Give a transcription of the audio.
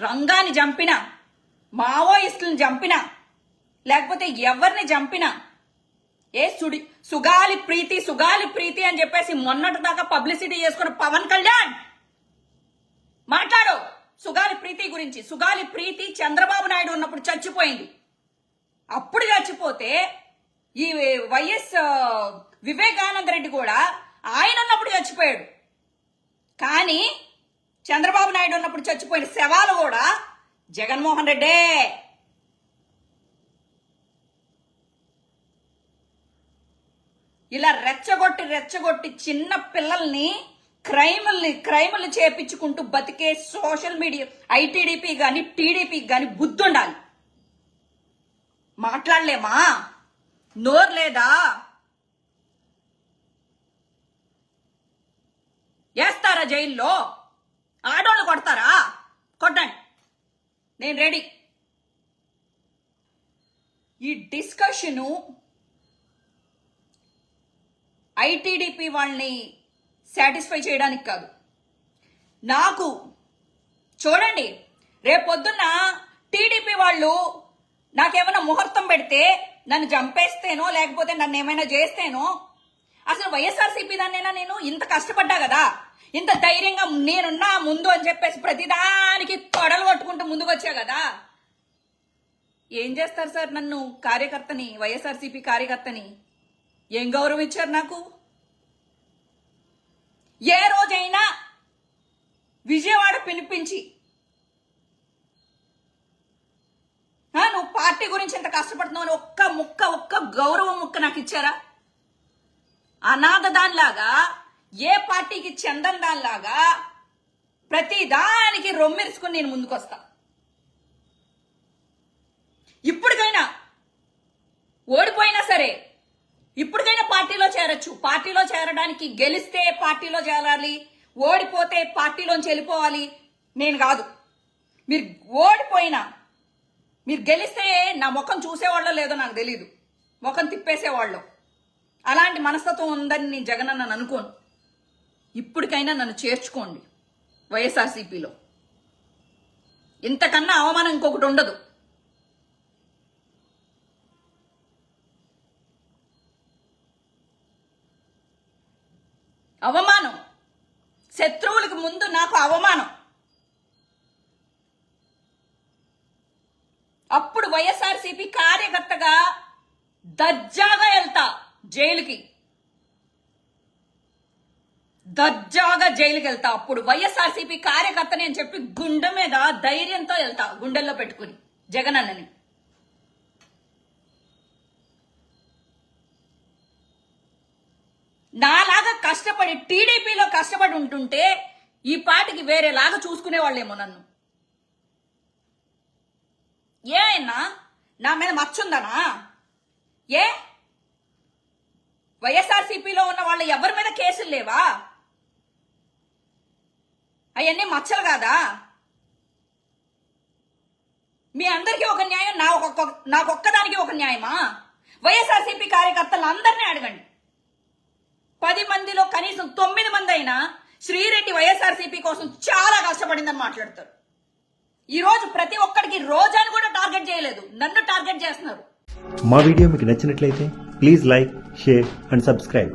రంగాన్ని చంపినా మావోయిస్టులను చంపినా లేకపోతే ఎవరిని చంపినా ఏ సుడి సుగాలి ప్రీతి సుగాలి ప్రీతి అని చెప్పేసి మొన్నటి దాకా పబ్లిసిటీ చేసుకున్న పవన్ కళ్యాణ్! మాట్లాడు! సుగాలి ప్రీతి గురించి. సుగాలి ప్రీతి చంద్రబాబు నాయుడు ఉన్నప్పుడు చచ్చిపోయింది. అప్పుడు చచ్చిపోతే ఈ వైఎస్ వివేకానంద రెడ్డి కూడా ఆయన ఉన్నప్పుడు చచ్చిపోయాడు. కానీ చంద్రబాబు నాయుడు ఉన్నప్పుడు చచ్చిపోయిన శవాలు కూడా జగన్మోహన్ రెడ్డే. ఇలా రెచ్చగొట్టి రెచ్చగొట్టి చిన్న పిల్లల్ని క్రైముల్ని క్రైములు చేపించుకుంటూ బతికే సోషల్ మీడియా ఐటీడీపీ కానీ టీడీపీ కానీ బుద్ధుండాలి. మాట్లాడలేమా? నోరు లేదా? వేస్తారా జైల్లో? ఆడోళ్ళు కొడతారా? కొట్టండి. నేను రెడీ. ఈ డిస్కషను ఐటీడీపీ వాళ్ళని సాటిస్ఫై చేయడానికి కాదు. నాకు చూడండి రేపొద్దున్న టీడీపీ వాళ్ళు నాకేమైనా ముహూర్తం పెడితే నన్ను చంపేస్తేనో లేకపోతే నన్ను ఏమైనా చేస్తేనో అసలు వైఎస్ఆర్సీపీ దాన్నైనా నేను? ఇంత కష్టపడ్డా కదా. ఇంత ధైర్యంగా నేనున్నా ముందు అని చెప్పేసి ప్రతిదానికి తొడలు కొట్టుకుంటూ ముందుకు వచ్చా కదా? ఏం చేస్తారు సార్ నన్ను కార్యకర్తని వైఎస్ఆర్సీపీ కార్యకర్తని? ఏం గౌరవం ఇచ్చారు నాకు? ఏ రోజైనా విజయవాడ పిలిపించి నువ్వు పార్టీ గురించి ఎంత కష్టపడుతున్నావు అని ఒక్క ముక్క ఒక్క గౌరవం ముక్క నాకు ఇచ్చారా? అనాథ దానిలాగా ఏ పార్టీకి చెందని దానిలాగా ప్రతి దానికి రొమ్మెరుచుకుని నేను ముందుకొస్తా. ఇప్పటికైనా ఓడిపోయినా సరే ఇప్పటికైనా పార్టీలో చేరచ్చు. పార్టీలో చేరడానికి గెలిస్తే పార్టీలో చేరాలి ఓడిపోతే పార్టీలోంచి వెళ్ళిపోవాలి నేను కాదు. మీరు ఓడిపోయినా మీరు గెలిస్తే నా ముఖం చూసేవాళ్ళో లేదో నాకు తెలీదు. ముఖం తిప్పేసేవాళ్ళు. అలాంటి మనస్తత్వం ఉందని నేను జగన్ అన్న అనుకోను. ఇప్పటికైనా నన్ను చేర్చుకోండి వైఎస్ఆర్సీపీలో. ఇంతకన్నా అవమానం ఇంకొకటి ఉండదు. అవమానం. శత్రువులకు ముందు నాకు అవమానం. అప్పుడు వైఎస్ఆర్సీపీ కార్యకర్తగా దర్జాగా వెళ్తా జైలుకి. దర్జాగా జైలుకి వెళ్తా. అప్పుడు వైఎస్ఆర్సీపీ కార్యకర్తని అని చెప్పి గుండె మీద ధైర్యంతో వెళ్తా గుండెల్లో పెట్టుకుని. జగన్ అన్నని. నాలాగా కష్టపడి టీడీపీలో కష్టపడి ఉంటుంటే ఈ పాటికి వేరేలాగా చూసుకునేవాళ్ళేమో నన్ను. ఏమైనా నా మీద మచ్చుందనా? ఏ? వైఎస్ఆర్సీపీలో ఉన్న వాళ్ళు ఎవరి మీద కేసులు లేవా? అవన్నీ మచ్చలు కాదా? మీ అందరికీ ఒక న్యాయం నా ఒక్కొక్క నాకొక్కదానికి ఒక న్యాయమా? వైఎస్ఆర్సీపీ కార్యకర్తలు అందరినీ అడగండి. పది మందిలో కనీసం తొమ్మిది మంది అయినా శ్రీరెడ్డి వైఎస్ఆర్సీపీ కోసం చాలా కష్టపడిందని మాట్లాడతారు. ఈ రోజు ప్రతి ఒక్కడికి రోజాని కూడా టార్గెట్ చేయలేదు. నన్ను టార్గెట్ చేస్తున్నారు. మా వీడియో మీకు నచ్చినట్లయితే please like share and subscribe.